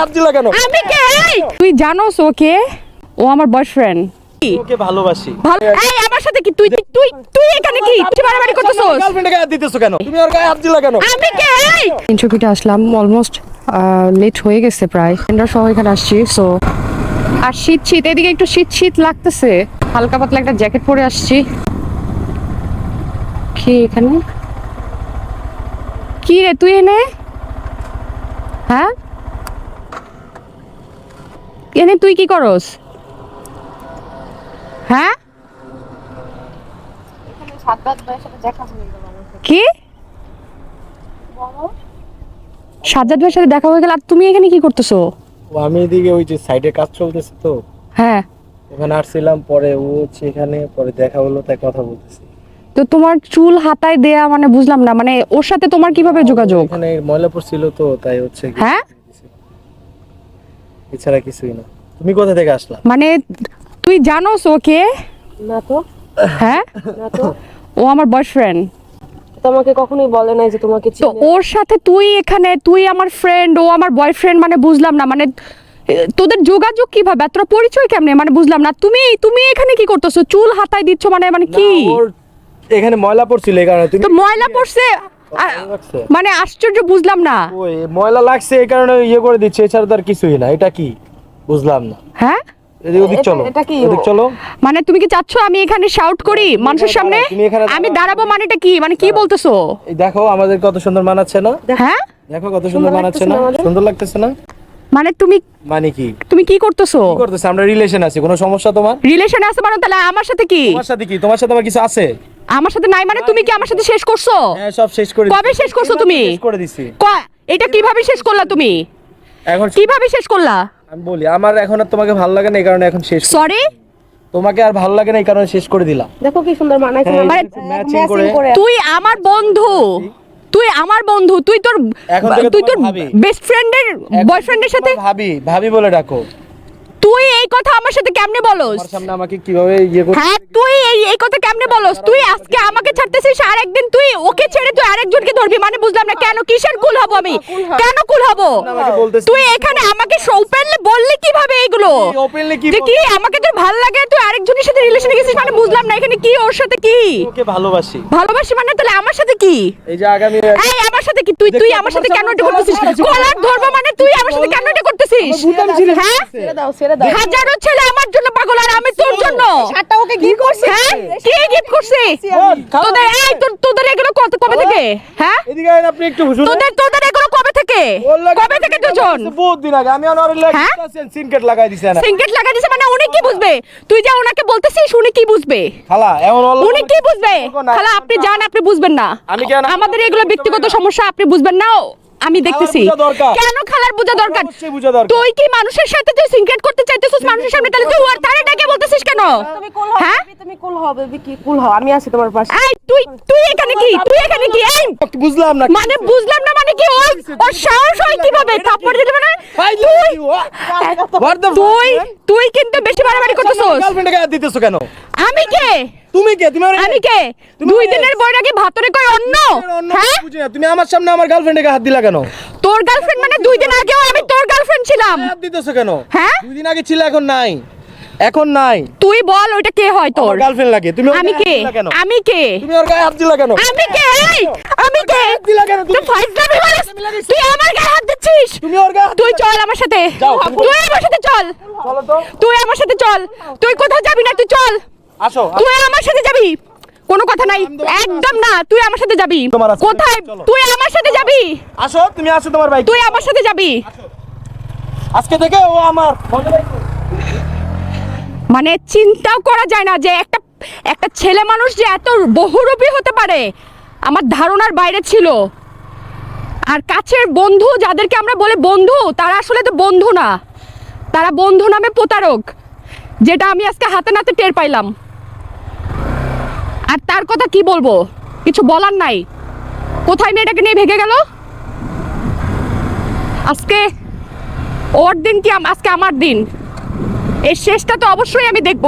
হাত দিলা কেন? আমি কে? তুই জানোস ওকে ও আমার বয়ফ্রেন্ড ওকে ভালোবাসি। ভালো এই আমার সাথে কি? তুই তুই তুই এখানে কি? তুই বাড়াবাড়ি করতেছস? গার্লফ্রেন্ডে গায়ে হাত কেন? তুমি ওর গায়ে হাত দিলা কেন? আমি কে? আসলাম অলমোস্ট লেট হয়ে গেছে প্রায়। ফ্রেন্ডরা সহ এখানে আসছি সো আর শীত শীত এদিকে একটু শীত শীত লাগতেছে। হালকা পাতলা একটা জ্যাকেট পরে আসছি। কি এখানে? কি রে তুই এনে? হ্যাঁ? এনে তুই কি করস? হ্যাঁ? কি? সাজ্জাদ ভাইয়ের সাথে দেখা হয়ে গেল আর তুমি এখানে কি করতেছো? আমি এদিকে ওই যে সাইডে কাজ চলতেছে তো। হ্যাঁ। ওখানে আসছিলাম পরে ও হচ্ছে এখানে পরে দেখা হলো তাই কথা বলতেছি। তো তোমার চুল হাতায় দেয়া মানে বুঝলাম না মানে ওর সাথে তোমার কীভাবে যোগাযোগ? এখানে ময়লাপুর ছিল তো তাই হচ্ছে হ্যাঁ? এছাড়া কিছুই না। তুমি কোথা থেকে আসলা? মানে তুই জানোস ওকে? না তো। হ্যাঁ? না তো। ও আমার বয়ফ্রেন্ড তোমাকে কখনোই বলে নাই যে তোমাকে তো ওর সাথে তুই এখানে তুই আমার ফ্রেন্ড ও আমার বয়ফ্রেন্ড মানে বুঝলাম না। মানে তোদের যোগাযোগ কীভাবে? তোর পরিচয় কেমনে? মানে বুঝলাম না। তুমি তুমি এখানে কি করতেছো? চুল হাতায় দিচ্ছ মানে মানে কি? এখানে ময়লা পড়ছিল এই কারণে। তুমি তো ময়লা পড়ছে? মানে আশ্চর্য বুঝলাম না। ওই ময়লা লাগছে এই কারণে ইয়ে করে দিচ্ছে এছাড়া তো আর কিছুই না। এটা কি? বুঝলাম না। হ্যাঁ? এদিক চলো। এটা চলো। মানে তুমি কি চাচ্ছ আমি এখানে শাউট করি মানুষের সামনে। আমি দাঁড়াবো মানেটা কি? মানে কি বলতেছো? দেখো আমাদের কত সুন্দর মানাচ্ছে না? হ্যাঁ? দেখো কত সুন্দর মানাচ্ছে না? সুন্দর লাগতেছে না? মানে তুমি মানে কি? তুমি কি করতেছো? কি করতেছে? আমরা রিলেশন আছি কোনো সমস্যা তোমার? রিলেশন আছে মানে তাহলে আমার সাথে কি? তোমার সাথে কি? তোমার সাথে আমার কিছু আছে? আমার সাথে নাই মানে তুমি কি আমার সাথে শেষ করছ? হ্যাঁ সব শেষ করে কবে শেষ করছ তুমি? শেষ করে দিছি? ক- এটা কীভাবে শেষ করলা তুমি? এখন কীভাবে শেষ করলা? আমি বলি আমার এখন আর তোমাকে ভালো লাগে না এই কারণে এখন শেষ সরি তোমাকে আর ভালো লাগে না এই কারণে শেষ করে দিলাম। দেখো কি সুন্দর মানাইছে হ্যাঁ, মানে ম্যাচিং করে। তুই আমার বন্ধু। তুই আমার বন্ধু। তুই তোর তুই তোর বেস্ট ফ্রেন্ডের বয়ফ্রেন্ডের সাথে ভাবি ভাবি বলে ডাকো। তুই এই কথা আমার সাথে কেমনে বলস? আমার সামনে আমাকে কীভাবে ইয়ে করতে হ্যাঁ তুই এই এই কথা কেমনে বলস? তুই আজকে আমাকে ছাড়তেছিস আর একদিন তুই ওকে ছেড়ে তুই আরেকজনকে ধরবি? মানে বুঝলাম না কেন কিসের কুল হব আমি? কেন কুল হব? তুই এখানে আমাকে ওপেনলি বললি কীভাবে এগুলো ওপেনলি কি কি আমাকে তোর ভালো লাগে? তুই আরেকজনের সাথে রিলেশনে গেছিস মানে বুঝলাম না এখানে কি ওর সাথে কি? ওকে ভালোবাসি। ভালোবাসি মানে তাহলে আমার সাথে কি? এই যে আগামী এই আমার সাথে কি? তুই তুই আমার সাথে কেন এটা করতেছিস কলার ধরবো মানে তুই আমার সাথে কেন এটা করতেছিস হ্যাঁ? ছেড়ে দাও ছেড়ে দাও। হাজারো ছেলে আমার জন্য পাগল আর আমি তোর জন্য। ওকে কি করছে? হ্যাঁ? কি গিফট করছে। তোদের এই তোদের এগুলো কত কবে থেকে? হ্যাঁ? এদিকে আপনি একটু হুজুর তোদের তোদের এগুলো কবে থেকে? কবে থেকে দুজন? বহুত দিন আগে। আমি অনর হ্যাঁ? সিনকেট লাগাই দিছি না। সিঙ্কেট লাগাই দিছে মানে উনি কি বুঝবে? তুই যা ওনাকে বলতেছিস উনি কি বুঝবে? খালা এমন হলো উনি কি বুঝবে? খালা আপনি জান আপনি বুঝবেন না। আমি কেন? আমাদের এগুলো ব্যক্তিগত সমস্যা আপনি বুঝবেন না আমি দেখতেছি। কেন খালার বোঝা দরকার। তুই কি মানুষের সাথে তুই সিঙ্কেট করতে চাইতেছিস মানুষের সামনে তাহলে তুই ওর তারে ডেকে বলতেছিস কেন? হ্যাঁ? তুমি কুল হও বেবি কি কুল হও? আমি আছি তোমার পাশে। এই তুই তুই এখানে কি? তুই এখানে কি? এই বুঝলাম না মানে বুঝলাম না মানে কি ওই ওর সাহস হয় কীভাবে? থাপ্পড় দিলে মানে তুই তুই তুই কিন্তু বেশি বাড়াবাড়ি করতেছস। গার্লফ্রেন্ডে গায়ে দিতেছো কেন? আমি কে? তুমি কে? তুমি আমি কে? দুই দিনের বইটা কি ভাতরে কই অন্য? হ্যাঁ? তুমি আমার সামনে আমার গার্লফ্রেন্ডে গায়ে হাত দিলা কেন? তোর গার্লফ্রেন্ড মানে দুই দিন আগেও আমি তোর গার্লফ্রেন্ড ছিলাম। হাত দিতেছো কেন? হ্যাঁ? দুই দিন আগে ছিল এখন নাই। এখন নাই। তুই বল ওইটা কে হয় তোর? গার্লফ্রেন্ড লাগে। তুমি আমি কে? কেন? আমি কে? তুমি ওর গায়ে হাত দিলা কেন? আমি কে? আমি কে? হাত দিলা কেন? তুই ফাইজলামি মারিস তুই আমার গায়ে হাত দিচ্ছিস? তুমি ওর গায়ে তুই চল আমার সাথে। তুই আমার সাথে চল। চলো তো। তুই আমার সাথে চল। তুই কোথাও যাবি না তুই চল। আসো। তুই আমার সাথে যাবি? কোনো কথা নাই। একদম না। তুই আমার সাথে যাবি? কোথায়? তুই আমার সাথে যাবি? আসো তুমি আসো তোমার ভাই তুই আমার সাথে যাবি? আজকে থেকে ও আমার। মানে চিন্তাও করা যায় না যে একটা একটা ছেলে মানুষ যে এত বহুরূপী হতে পারে, আমার ধারণার বাইরে ছিল। আর কাছের বন্ধু যাদেরকে আমরা বলে বন্ধু, তারা আসলে তো বন্ধু না। তারা বন্ধু নামে প্রতারক, যেটা আমি আজকে হাতে নাতে টের পাইলাম। আর তার কথা কি বলব? কিছু বলার নাই। কোথায় মেয়েটাকে নিয়ে ভেঙে গেল? আজকে ওর দিন কি আজকে আমার দিন? এর শেষটা তো অবশ্যই আমি দেখব।